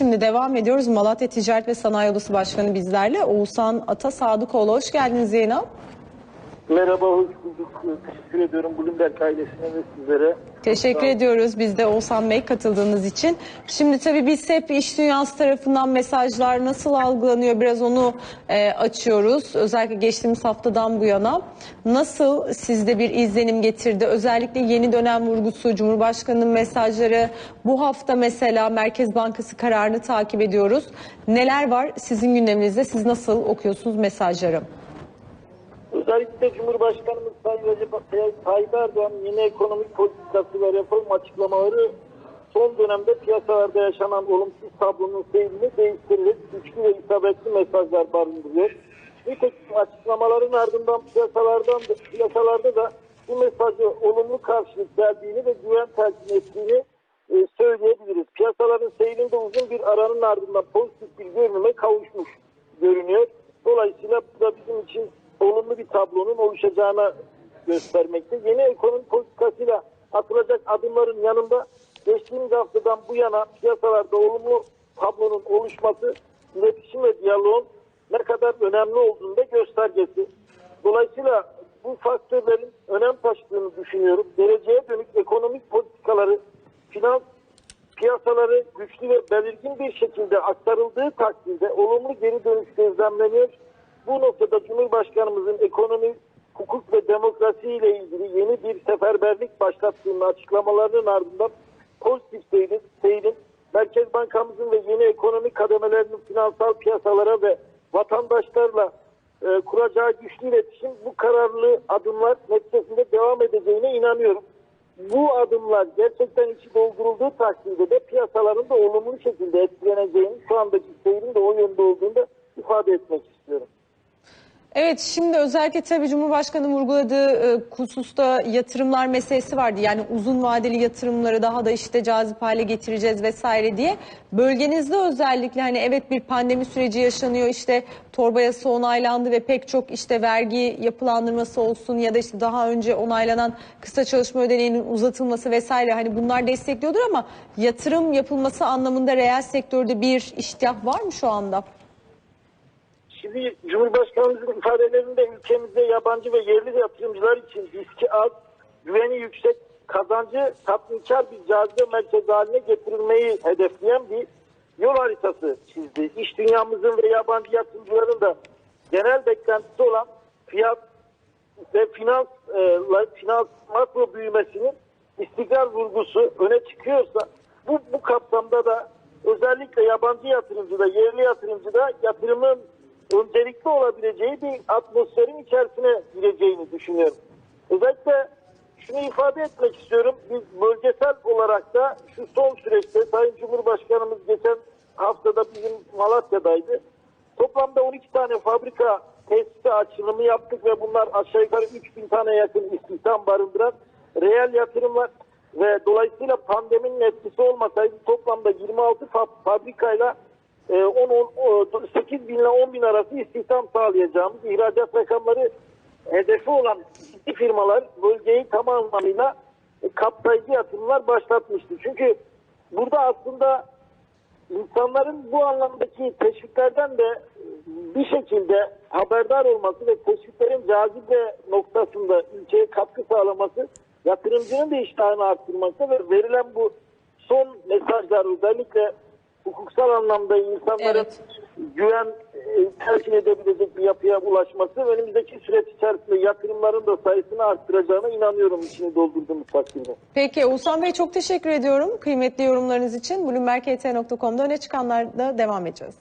Şimdi devam ediyoruz. Malatya Ticaret ve Sanayi Odası Başkanı bizlerle. Oğuzhan Ata Sadıkoğlu. Hoş geldiniz Zeynep. Merhaba, hoş bulduk. Teşekkür ediyorum Bloomberg ailesine ve sizlere. Teşekkür ediyoruz biz de Oğuzhan Bey katıldığınız için. Şimdi tabii biz hep iş dünyası tarafından mesajlar nasıl algılanıyor biraz onu e, açıyoruz. Özellikle geçtiğimiz haftadan bu yana. Nasıl sizde bir izlenim getirdi? Özellikle yeni dönem vurgusu, Cumhurbaşkanı'nın mesajları. Bu hafta mesela Merkez Bankası kararını takip ediyoruz. Neler var sizin gündeminizde? Siz nasıl okuyorsunuz mesajları? Özellikle Cumhurbaşkanımız Sayın Recep Tayyip Erdoğan yeni ekonomik politikası ve reform açıklamaları son dönemde piyasalarda yaşanan olumsuz tablonun seyrini değiştirecek güçlü ve isabetli mesajlar barındırıyor. Nitekim açıklamaların ardından piyasalardan da, piyasalarda da bu mesajı olumlu karşılık verdiğini ve güven telkin ettiğini e, söyleyebiliriz. Piyasaların seyrinde uzun bir aranın ardından pozitif bir görünüme kavuşmuş görünüyor. Dolayısıyla bu da bizim için olumlu bir tablonun oluşacağına göstermekte. Yeni ekonomi politikasıyla atılacak adımların yanında geçtiğimiz haftadan bu yana piyasalarda olumlu tablonun oluşması iletişim ve diyaloğun ne kadar önemli olduğunu da göstergesi. Dolayısıyla bu faktörlerin önem taşıdığını düşünüyorum. Geleceğe dönük ekonomik politikaları, finans piyasaları güçlü ve belirgin bir şekilde aktarıldığı takdirde olumlu geri dönüş gözlemleniyor. Bu noktada Cumhurbaşkanımızın ekonomi, hukuk ve demokrasi ile ilgili yeni bir seferberlik başlattığını açıklamalarının ardından pozitif seyrin, seyrin Merkez Bankamızın ve yeni ekonomik kademelerinin finansal piyasalara ve vatandaşlarla e, kuracağı güçlü iletişim bu kararlı adımlar neticesinde devam edeceğine inanıyorum. Bu adımlar gerçekten içi doldurulduğu takdirde de piyasaların da olumlu şekilde etkileneceğini şu andaki seyrin de o yönde olduğunu da ifade etmek istiyorum. Evet şimdi özellikle tabii Cumhurbaşkanı vurguladığı e, hususta yatırımlar meselesi vardı. Yani uzun vadeli yatırımları daha da işte cazip hale getireceğiz vesaire diye. Bölgenizde özellikle hani evet bir pandemi süreci yaşanıyor işte torba yasa onaylandı ve pek çok işte vergi yapılandırması olsun ya da işte daha önce onaylanan kısa çalışma ödeneğinin uzatılması vesaire hani bunlar destekliyordur ama yatırım yapılması anlamında reel sektörde bir iştiyah var mı şu anda? Şimdi Cumhurbaşkanımızın ifadelerinde ülkemizde yabancı ve yerli yatırımcılar için riski az, güveni yüksek, kazancı tatminkar bir cazibe merkezi haline getirilmeyi hedefleyen bir yol haritası çizdi. İş dünyamızın ve yabancı yatırımcıların da genel beklentisi olan fiyat ve finans, e, finans makro büyümesinin istikrar vurgusu öne çıkıyorsa bu, bu kapsamda da özellikle yabancı yatırımcıda, yerli yatırımcıda yatırımın öncelikli olabileceği bir atmosferin içerisine gireceğini düşünüyorum. Özellikle şunu ifade etmek istiyorum. Biz bölgesel olarak da şu son süreçte Sayın Cumhurbaşkanımız geçen haftada bizim Malatya'daydı. Toplamda 12 tane fabrika tesisi açılımı yaptık ve bunlar aşağı yukarı 3000 tane yakın istihdam barındıran reel yatırımlar ve dolayısıyla pandeminin etkisi olmasaydı toplamda 26 fabrikayla 10, 10, 8 bin ile 10 bin arası istihdam sağlayacağımız ihracat rakamları hedefi olan ciddi firmalar bölgeyi tam anlamıyla kapsayıcı yatırımlar başlatmıştı. Çünkü burada aslında insanların bu anlamdaki teşviklerden de bir şekilde haberdar olması ve teşviklerin cazibe noktasında ülkeye katkı sağlaması yatırımcının da iştahını arttırmakta ve verilen bu son mesajlar özellikle hukuksal anlamda insanların Evet. güven e, telkin edebilecek bir yapıya ulaşması önümüzdeki süreç içerisinde yatırımların da sayısını arttıracağına inanıyorum içini doldurduğumuz takdirde. Peki Oğuzhan Bey çok teşekkür ediyorum kıymetli yorumlarınız için. Bloomberg.ht.com'da öne çıkanlarda devam edeceğiz.